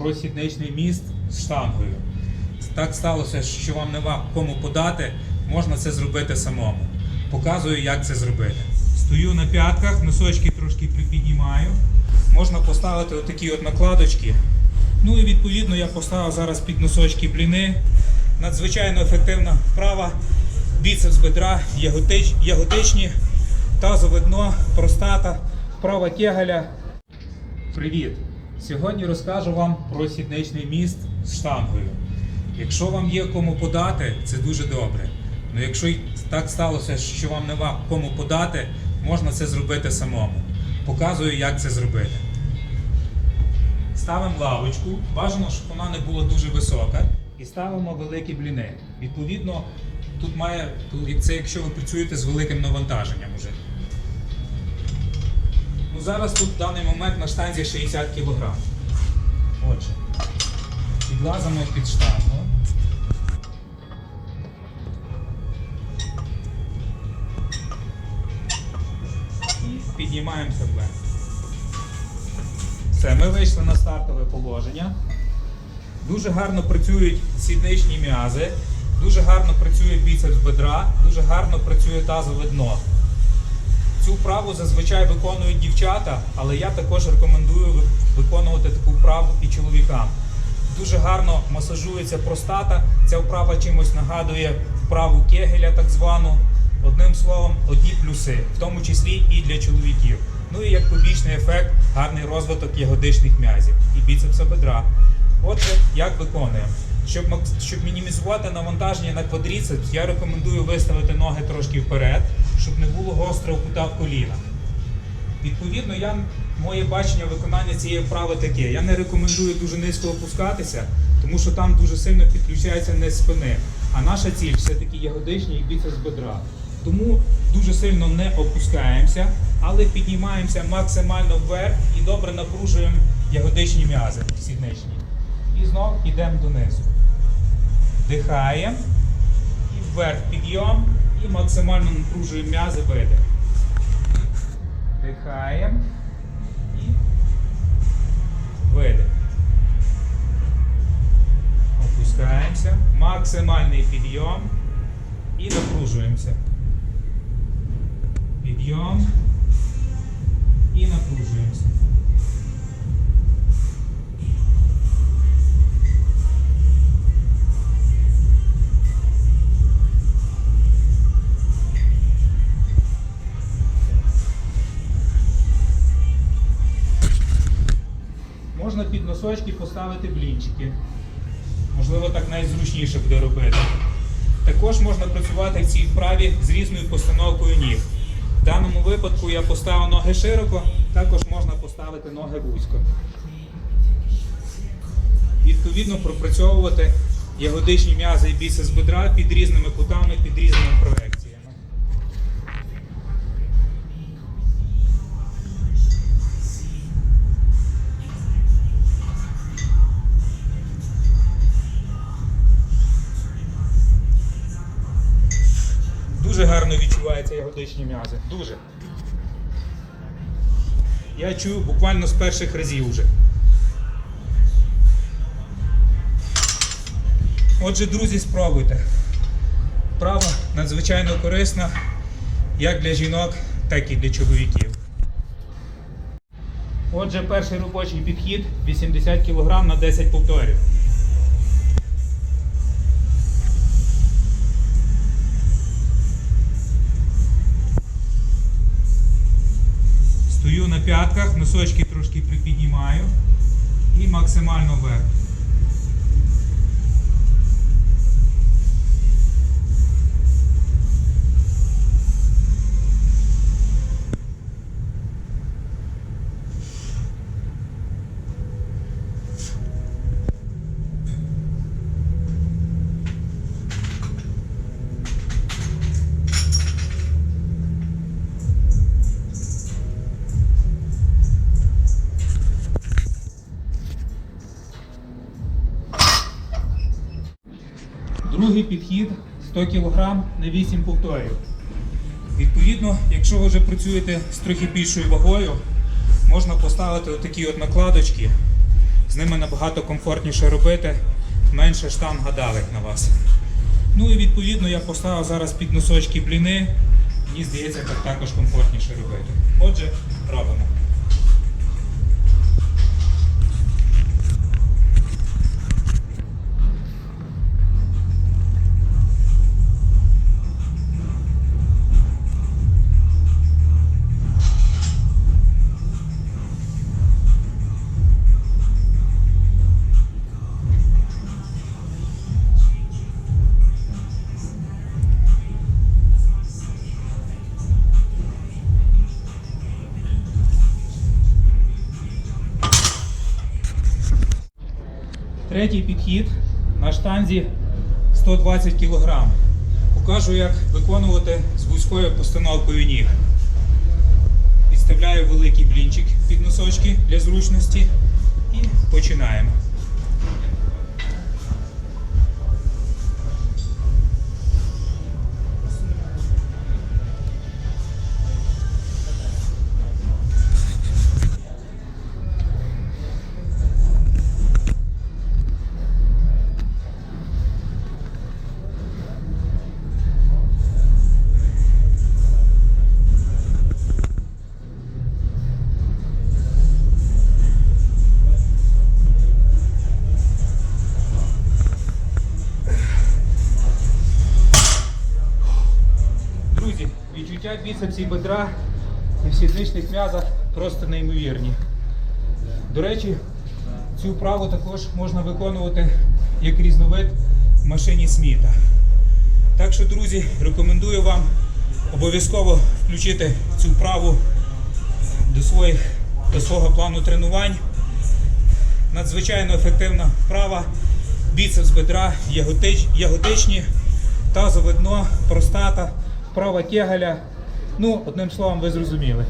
про сідничний міст з штангою. Так сталося, що вам нема кому подати, можна це зробити самому. Показую, як це зробити. Стою на п'ятках, носочки трошки припіднімаю. Можна поставити отакі от накладочки. Ну і відповідно я поставив зараз під носочки бліни. Надзвичайно ефективна вправа. Біцепс бедра, яготич, яготичні, тазове дно, простата, вправа кегаля. Привіт! Сьогодні розкажу вам про сідничний міст з штангою. Якщо вам є кому подати, це дуже добре. Ну якщо так сталося, що вам нема кому подати, можна це зробити самому. Показую, як це зробити. Ставимо лавочку, бажано, щоб вона не була дуже висока, і ставимо великі бліни. Відповідно, тут має це якщо ви працюєте з великим навантаженням уже. Ну, зараз тут в даний момент на штанзі 60 кг. Отже, підлазимо під штангу. І піднімаємося вверх. Все, ми вийшли на стартове положення. Дуже гарно працюють сідничні м'язи, дуже гарно працює біцепс бедра, дуже гарно працює тазове дно. Цю вправу зазвичай виконують дівчата, але я також рекомендую виконувати таку вправу і чоловікам. Дуже гарно масажується простата. Ця вправа чимось нагадує вправу кегеля, так звану. Одним словом, одні плюси, в тому числі і для чоловіків. Ну і як побічний ефект, гарний розвиток ягодичних м'язів і біцепса бедра. Отже, як виконуємо? Щоб, щоб мінімізувати навантаження на квадріцепс, я рекомендую виставити ноги трошки вперед, щоб не було гострого кута в колінах. Відповідно, я, моє бачення виконання цієї вправи таке. Я не рекомендую дуже низько опускатися, тому що там дуже сильно підключається низ спини. А наша ціль все-таки ягодичні і біцепс бедра. Тому дуже сильно не опускаємося, але піднімаємося максимально вверх і добре напружуємо ягодичні м'язи сідничні. І знов йдемо донизу. Вдихаємо і вверх підйом і максимально напружуємо м'язи видих. Вдихаємо і видих. Опускаємося. Максимальний підйом і напружуємося. Підйом і напружуємося. Можна під носочки поставити блінчики. Можливо, так найзручніше буде робити. Також можна працювати в цій вправі з різною постановкою ніг. В даному випадку я поставив ноги широко, також можна поставити ноги вузько. Відповідно, пропрацьовувати ягодичні м'язи і біцепс бедра під різними кутами, під різними проекціями. Гарно відчуваються ягодичні м'язи. Дуже. Я чую буквально з перших разів вже. Отже, друзі, спробуйте. Вправа надзвичайно корисна як для жінок, так і для чоловіків. Отже, перший робочий підхід 80 кг на 10 повторів. П'ятках, носочки трошки припіднімаю і максимально вверх. Другий підхід 100 кг на 8 повторів. Відповідно, якщо ви вже працюєте з трохи більшою вагою, можна поставити отакі от накладочки з ними набагато комфортніше робити, менше штанга давить на вас. Ну і відповідно я поставив зараз під носочки бліни. Мені здається, так також комфортніше робити. Отже, робимо. Третій підхід на штанзі 120 кг. Покажу, як виконувати з вузькою постановкою ніг. Підставляю великий блінчик під носочки для зручності і починаємо. Відчуття біцепсів бедра і в сідничних м'язах просто неймовірні. До речі, цю вправу також можна виконувати як різновид в машині Сміта. Так що, друзі, рекомендую вам обов'язково включити цю вправу до, своїх, до свого плану тренувань. Надзвичайно ефективна вправа. Біцепс бедра, яготич, яготичні, тазове дно, простата, вправа кегаля. Ну, одним словом, ви зрозуміли.